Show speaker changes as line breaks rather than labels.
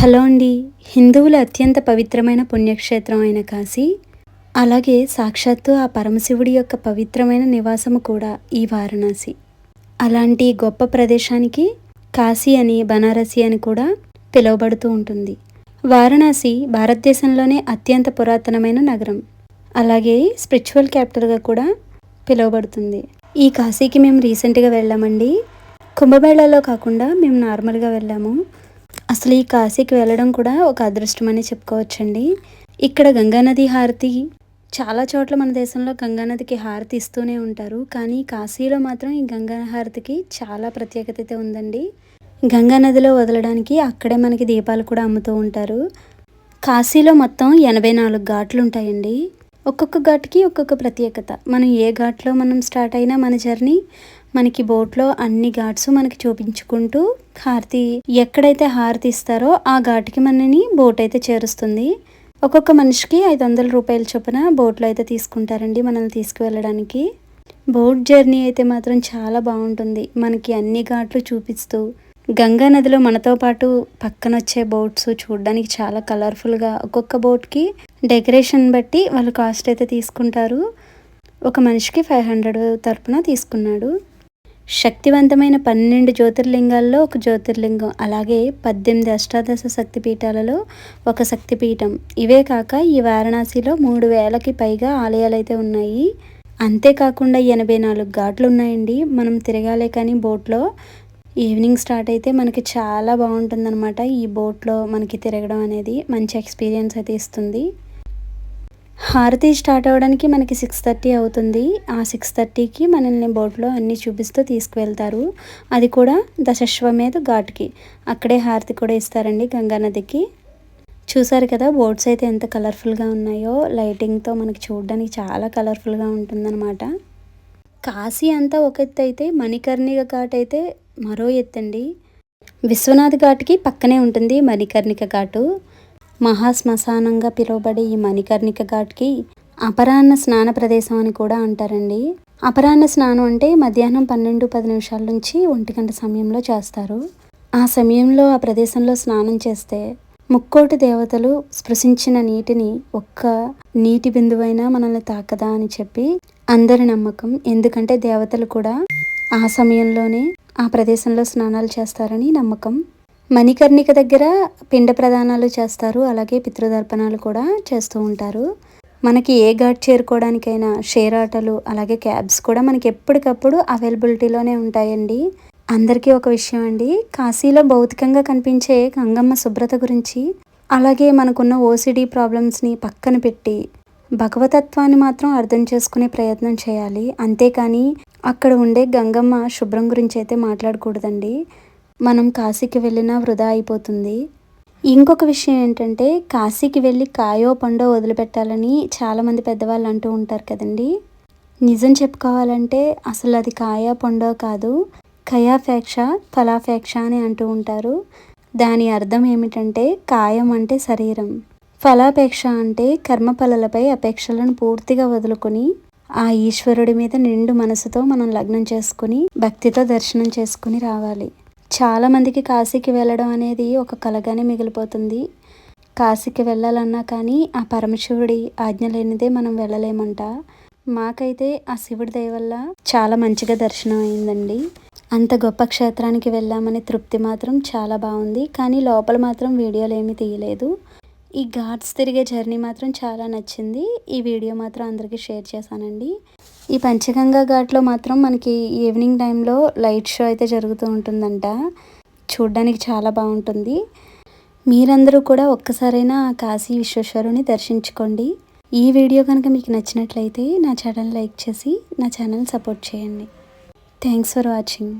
Hello అండి. హిందువుల అత్యంత పవిత్రమైన పుణ్యక్షేత్రం అయిన కాశీ అలాగే సాక్షాత్తు ఆ పరమశివుడి యొక్క పవిత్రమైన నివాసము కూడా ఈ వారణాసి. అలాంటి గొప్ప ప్రదేశానికి కాశీ అని బనారసి అని కూడా పిలువబడుతూ ఉంటుంది. వారణాసి భారతదేశంలోనే అత్యంత పురాతనమైన నగరం. అలాగే స్పిరిచువల్ క్యాపిటల్గా కూడా పిలువబడుతుంది. ఈ కాశీకి మేము రీసెంట్గా వెళ్ళామండి. కుంభమేళాలో కాకుండా మేము నార్మల్గా వెళ్ళాము. అసలు ఈ కాశీకి వెళ్ళడం కూడా ఒక అదృష్టం అని చెప్పుకోవచ్చండి. ఇక్కడ గంగానది హారతి చాలా చోట్ల మన దేశంలో గంగానదికి హారతి ఇస్తూనే ఉంటారు. కానీ కాశీలో మాత్రం ఈ గంగా హారతికి చాలా ప్రత్యేకత అయితే ఉందండి. గంగానదిలో వదలడానికి అక్కడే మనకి దీపాలు కూడా అమ్ముతూ ఉంటారు. కాశీలో మొత్తం ఎనభై నాలుగు ఘాట్లు ఉంటాయండి. ఒక్కొక్క ఘాట్కి ఒక్కొక్క ప్రత్యేకత. మనం ఏ ఘాట్లో మనం స్టార్ట్ అయినా మన జర్నీ మనకి బోట్లో అన్ని ఘాట్స్ మనకి చూపించుకుంటూ హారతి ఎక్కడైతే హారతి ఇస్తారో ఆ ఘాట్కి మనని బోట్ అయితే చేరుస్తుంది. ఒక్కొక్క మనిషికి ఐదు వందల రూపాయల చొప్పున బోట్లో అయితే తీసుకుంటారండి మనల్ని తీసుకువెళ్ళడానికి. బోట్ జర్నీ అయితే మాత్రం చాలా బాగుంటుంది. మనకి అన్ని ఘాట్లు చూపిస్తూ గంగా నదిలో మనతో పాటు పక్కన వచ్చే బోట్స్ చూడడానికి చాలా కలర్ఫుల్గా ఒక్కొక్క బోట్కి డెకరేషన్ బట్టి వాళ్ళు కాస్ట్ అయితే తీసుకుంటారు. ఒక మనిషికి ఫైవ్ హండ్రెడ్ తరపున తీసుకున్నాడు. శక్తివంతమైన పన్నెండు జ్యోతిర్లింగాల్లో ఒక జ్యోతిర్లింగం అలాగే పద్దెనిమిది అష్టాదశ శక్తిపీఠాలలో ఒక శక్తిపీఠం. ఇవే కాక ఈ వారణాసిలో మూడు వేలకి పైగా ఆలయాలు అయితే ఉన్నాయి. అంతేకాకుండా ఎనభై నాలుగు ఘాట్లు ఉన్నాయండి మనం తిరగాలే కానీ బోట్లో ఈవినింగ్ స్టార్ట్ అయితే మనకి చాలా బాగుంటుందన్నమాట. ఈ బోట్లో మనకి తిరగడం అనేది మంచి ఎక్స్పీరియన్స్ అయితే ఇస్తుంది. హారతి స్టార్ట్ అవ్వడానికి మనకి సిక్స్ థర్టీ అవుతుంది. ఆ సిక్స్ థర్టీకి మనల్ని బోట్లో అన్నీ చూపిస్తూ తీసుకువెళ్తారు. అది కూడా దశశ్వమేధ ఘాట్కి. అక్కడే హారతి కూడా ఇస్తారండి గంగానదికి చూసారు కదా బోట్స్ అయితే ఎంత కలర్ఫుల్గా ఉన్నాయో. లైటింగ్తో మనకి చూడడానికి చాలా కలర్ఫుల్గా ఉంటుందన్నమాట. కాశీ అంతా ఒక ఎత్తు అయితే మణికర్ణిక ఘాట్ అయితే మరో ఎత్తండి. విశ్వనాథ్ ఘాట్కి పక్కనే ఉంటుంది మణికర్ణిక ఘాటు. మహాశ్మశానంగా పిలువబడే ఈ మణికర్ణిక ఘాట్కి అపరాహ్న స్నాన ప్రదేశం అని కూడా అంటారండి. అపరాహ్న స్నానం అంటే మధ్యాహ్నం పన్నెండు పది నిమిషాల నుంచి ఒంటి గంట సమయంలో చేస్తారు. ఆ సమయంలో ఆ ప్రదేశంలో స్నానం చేస్తే ముక్కోటి దేవతలు స్పృశించిన నీటిని ఒక్క నీటి బిందువైనా మనల్ని తాకదా అని చెప్పి అందరి నమ్మకం. ఎందుకంటే దేవతలు కూడా ఆ సమయంలోనే ఆ ప్రదేశంలో స్నానాలు చేస్తారని నమ్మకం. మణికర్ణిక దగ్గర పిండ ప్రదానాలు చేస్తారు అలాగే పితృదర్పణాలు కూడా చేస్తూ ఉంటారు. మనకి ఏ ఘాట్ చేరుకోవడానికైనా షేర్ ఆటోలు అలాగే క్యాబ్స్ కూడా మనకి ఎప్పటికప్పుడు అవైలబిలిటీలోనే ఉంటాయండి. అందరికీ ఒక విషయం అండి కాశీలో భౌతికంగా కనిపించే గంగమ్మ శుభ్రత గురించి అలాగే మనకున్న ఓసిడి ప్రాబ్లమ్స్ని పక్కన పెట్టి భగవతత్వాన్ని మాత్రం అర్థం చేసుకునే ప్రయత్నం చేయాలి. అంతేకాని అక్కడ ఉండే గంగమ్మ శుభ్రం గురించి అయితే మాట్లాడకూడదండి. మనం కాశీకి వెళ్ళినా వృధా అయిపోతుంది. ఇంకొక విషయం ఏంటంటే కాశీకి వెళ్ళి కాయో పండో వదిలిపెట్టాలని చాలామంది పెద్దవాళ్ళు అంటూ ఉంటారు కదండి. నిజం చెప్పుకోవాలంటే అసలు అది కాయ పండో కాదు కయాఫేక్ష ఫలాఫేక్ష అని అంటూ ఉంటారు. దాని అర్థం ఏమిటంటే కాయం అంటే శరీరం. ఫలాపేక్ష అంటే కర్మఫలలపై అపేక్షలను పూర్తిగా వదులుకొని ఆ ఈశ్వరుడి మీద నిండు మనసుతో మనం లగ్నం చేసుకుని భక్తితో దర్శనం చేసుకుని రావాలి. చాలామందికి కాశీకి వెళ్ళడం అనేది ఒక కలగానే మిగిలిపోతుంది. కాశీకి వెళ్ళాలన్నా కానీ ఆ పరమశివుడి ఆజ్ఞ లేనిదే మనం వెళ్ళలేమంట. మాకైతే ఆ శివుడి దయ వల్ల చాలా మంచిగా దర్శనం అయిందండి. అంత గొప్ప క్షేత్రానికి వెళ్ళామనే తృప్తి మాత్రం చాలా బాగుంది. కానీ లోపల మాత్రం వీడియోలు ఏమీ తీయలేదు. ఈ ఘాట్స్ తిరిగే జర్నీ మాత్రం చాలా నచ్చింది. ఈ వీడియో మాత్రం అందరికీ షేర్ చేశానండి. ఈ పంచగంగా ఘాట్లో మాత్రం మనకి ఈవినింగ్ టైంలో లైట్ షో అయితే జరుగుతూ ఉంటుందంట. చూడ్డానికి చాలా బాగుంటుంది. మీరందరూ కూడా ఒక్కసారైనా కాశీ విశ్వేశ్వరుని దర్శించుకోండి. ఈ వీడియో కనుక మీకు నచ్చినట్లయితే నా ఛానల్ లైక్ చేసి నా ఛానల్ సపోర్ట్ చేయండి. Thanks for watching.